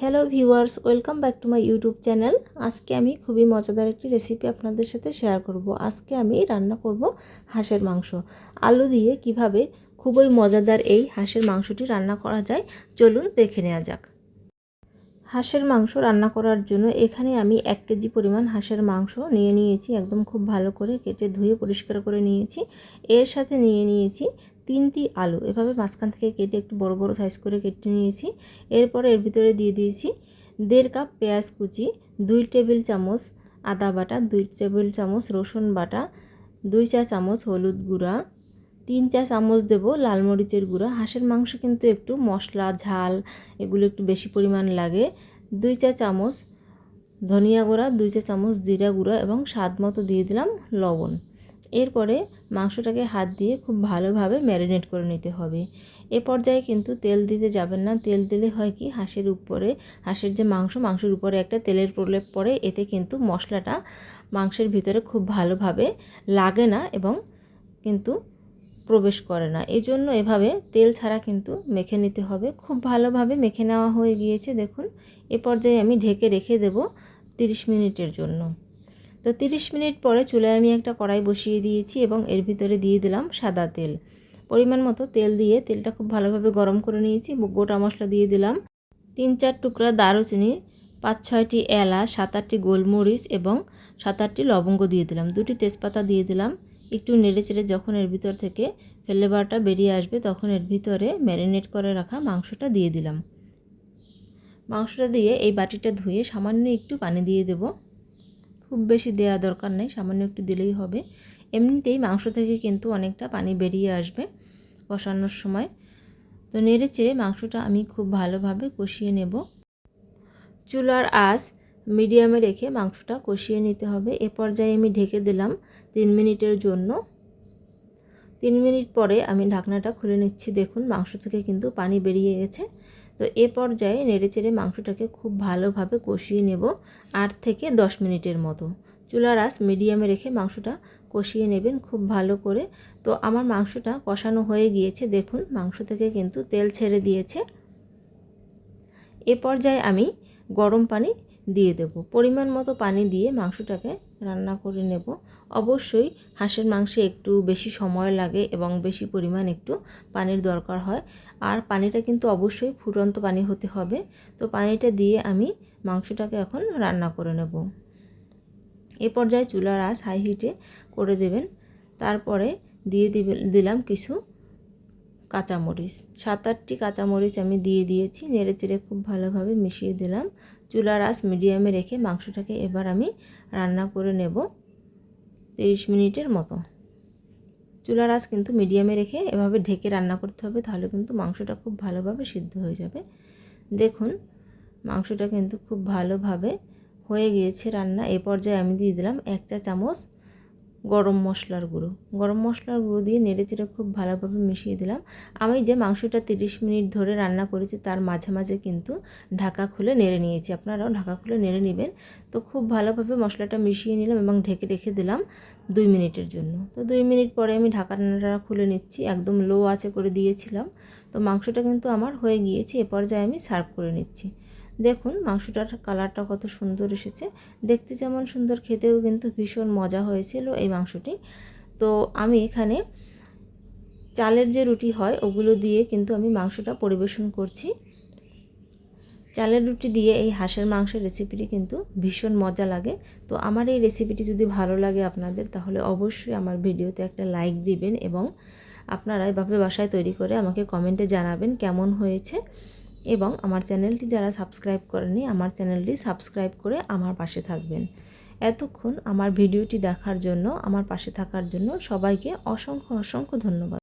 Hello viewers welcome back to my YouTube channel আজকে আমি খুবই মজাদার একটি রেসিপি আপনাদের সাথে শেয়ার করব। আজকে আমি রান্না করব হাঁসের মাংস। আলু দিয়ে কীভাবে খুবই মজাদার এই হাঁসের মাংসটি রান্না করা যায়, চলুন দেখে নেওয়া যাক। হাঁসের মাংস রান্না করার জন্য এখানে আমি এক কেজি পরিমাণ হাঁসের মাংস নিয়ে নিয়েছি, একদম খুব ভালো করে কেটে ধুয়ে পরিষ্কার করে নিয়েছি। এর সাথে নিয়ে নিয়েছি তিনটি আলু, এভাবে মাঝখান থেকে কেটে একটু বড় বড় সাইজ করে কেটে নিয়েছি। এরপর এর ভিতরে দিয়ে দিয়েছি দেড় কাপ পেঁয়াজ কুচি, দুই টেবিল চামচ আদা বাটা, দুই টেবিল চামচ রসুন বাটা, দুই চা চামচ হলুদ গুঁড়া তিন চা চামচ দেব লাল মরিচের গুঁড়া। হাঁসের মাংস কিন্তু একটু মশলা, ঝাল, এগুলো একটু বেশি পরিমাণ লাগে। দুই চা চামচ ধনিয়া গুঁড়া, দুই চা চামচ জিরা গুঁড়া এবং স্বাদ মতো দিয়ে দিলাম লবণ। এরপরে মাংসটাকে হাত দিয়ে খুব ভালোভাবে ম্যারিনেট করে নিতে হবে। এ পর্যায়ে কিন্তু তেল দিতে যাবেন না। তেল দিলে হয় কি, হাঁসের উপরে, হাঁসের যে মাংস, মাংসের উপরে একটা তেলের প্রলেপ পড়ে, এতে কিন্তু মশলাটা মাংসের ভিতরে খুব ভালোভাবে লাগে না এবং কিন্তু প্রবেশ করে না। এই জন্য এভাবে তেল ছাড়া কিন্তু মেখে নিতে হবে। খুব ভালোভাবে মেখে নেওয়া হয়ে গিয়েছে, দেখুন। এ পর্যায়ে আমি ঢেকে রেখে দেব 30 মিনিটের জন্য। তো 30 মিনিট পরে চুলায় আমি একটা কড়াই বসিয়ে দিয়েছি এবং এর ভিতরে দিয়ে দিলাম সাদা তেল। পরিমাণ মতো তেল দিয়ে তেলটা খুব ভালোভাবে গরম করে নিয়েছি। গোটা মশলা দিয়ে দিলাম। তিন চার টুকরা দারুচিনি, পাঁচ ছয়টি এলাচ, সাত আটটি গোলমরিচ এবং সাত আটটি লবঙ্গ দিয়ে দিলাম। দুটি তেজপাতা দিয়ে দিলাম। একটু নেড়ে চেড়ে যখন এর ভিতর থেকে ফ্লেভারটা বেরিয়ে আসবে, তখন এর ভিতরে ম্যারিনেট করে রাখা মাংসটা দিয়ে দিলাম। মাংসটা দিয়ে এই বাটিটা ধুয়ে সামান্য একটু পানি দিয়ে দেব। খুব বেশি দেওয়া দরকার নেই, সামান্য একটু দিলেই হবে। এমনিতেই মাংস থেকে কিন্তু অনেকটা পানি বেরিয়ে আসবে কষানোর সময়। তো নেড়ে চেড়ে মাংসটা আমি খুব ভালোভাবে কষিয়ে নেব। চুলার আঁচ মিডিয়ামে রেখে মাংসটা কষিয়ে নিতে হবে। এ পর্যায়ে আমি ঢেকে দিলাম তিন মিনিটের জন্য। তিন মিনিট পরে আমি ঢাকনাটা খুলে নিচ্ছি। দেখুন, মাংস থেকে কিন্তু পানি বেরিয়ে গেছে। তো এ পর্যায়ে নেড়েচেড়ে মাংসটাকে খুব ভালোভাবে কষিয়ে নেব আট থেকে দশ মিনিটের মতো। চুলার আঁচ মিডিয়ামে রেখে মাংসটা কষিয়ে নেবেন খুব ভালো করে। তো আমার মাংসটা কষানো হয়ে গিয়েছে। দেখুন, মাংস থেকে কিন্তু তেল ছেড়ে দিয়েছে। এ পর্যায়ে আমি গরম পানি দিয়ে দেব। পরিমাণ মতো পানি দিয়ে মাংসটাকে রান্না করে নেব। অবশ্যই হাঁসের মাংসে একটু বেশি সময় লাগে এবং বেশি পরিমাণ একটু পানির দরকার হয়। আর পানিটা কিন্তু অবশ্যই ফুটন্ত পানি হতে হবে। তো পানিটা দিয়ে আমি মাংসটাকে এখন রান্না করে নেব। এ পর্যায়ে চুলার আঁচ হাই হিটে করে দেবেন। তারপরে দিয়ে দিলাম কিছু কাঁচামরিচ। সাত আটটি কাঁচামরিচ আমি দিয়ে দিয়েছি, নেড়ে চেড়ে খুব ভালোভাবে মিশিয়ে দিলাম। চুলার আঁচ মিডিয়ামে রেখে মাংসটাকে এবার আমি রান্না করে নেব তিরিশ মিনিটের মতো। চুলার আঁচ কিন্তু মিডিয়ামে রেখে এভাবে ঢেকে রান্না করতে হবে, তাহলে কিন্তু মাংসটা খুব ভালোভাবে সিদ্ধ হয়ে যাবে। দেখুন, মাংসটা কিন্তু খুব ভালোভাবে হয়ে গিয়েছে রান্না। এ পর্যায়ে আমি দিয়ে দিলাম এক চা চামচ গরম মশলার গুঁড়ো। গরম মশলার গুঁড়ো দিয়ে নেড়ে চেড়ে খুব ভালোভাবে মিশিয়ে দিলাম। আমি যে মাংসটা তিরিশ মিনিট ধরে রান্না করেছি তার মাঝে মাঝে কিন্তু ঢাকা খুলে নেড়ে নিয়েছি। আপনারাও ঢাকা খুলে নেড়ে নেবেন। তো খুব ভালোভাবে মশলাটা মিশিয়ে নিলাম এবং ঢেকে রেখে দিলাম দুই মিনিটের জন্য। তো দুই মিনিট পরে আমি ঢাকাটা খুলে নিচ্ছি, একদম লো আছে করে দিয়েছিলাম। তো মাংসটা কিন্তু আমার হয়ে গিয়েছে, এ পর্যায়ে আমি সার্ভ করে নিচ্ছি। দেখুন, মাংসটার কালারটা কত সুন্দর এসেছে। দেখতে যেমন সুন্দর, খেতেও কিন্তু ভীষণ মজা হয়েছিল এই মাংসটি। তো আমি এখানে চালের যে রুটি হয়, ওগুলো দিয়ে কিন্তু আমি মাংসটা পরিবেশন করছি। চালের রুটি দিয়ে এই হাঁসের মাংসের রেসিপিটি কিন্তু ভীষণ মজা লাগে। তো আমার এই রেসিপিটি যদি ভালো লাগে আপনাদের, তাহলে অবশ্যই আমার ভিডিওতে একটা লাইক দিবেন এবং আপনারা এভাবে বাসায় তৈরি করে আমাকে কমেন্টে জানাবেন কেমন হয়েছে। এবং আমার চ্যানেলটি যারা সাবস্ক্রাইব করেনি আমার চ্যানেলটি সাবস্ক্রাইব করে আমার পাশে থাকবেন। এতক্ষণ আমার ভিডিওটি দেখার জন্য, আমার পাশে থাকার জন্য সবাইকে অসংখ্য অসংখ্য ধন্যবাদ।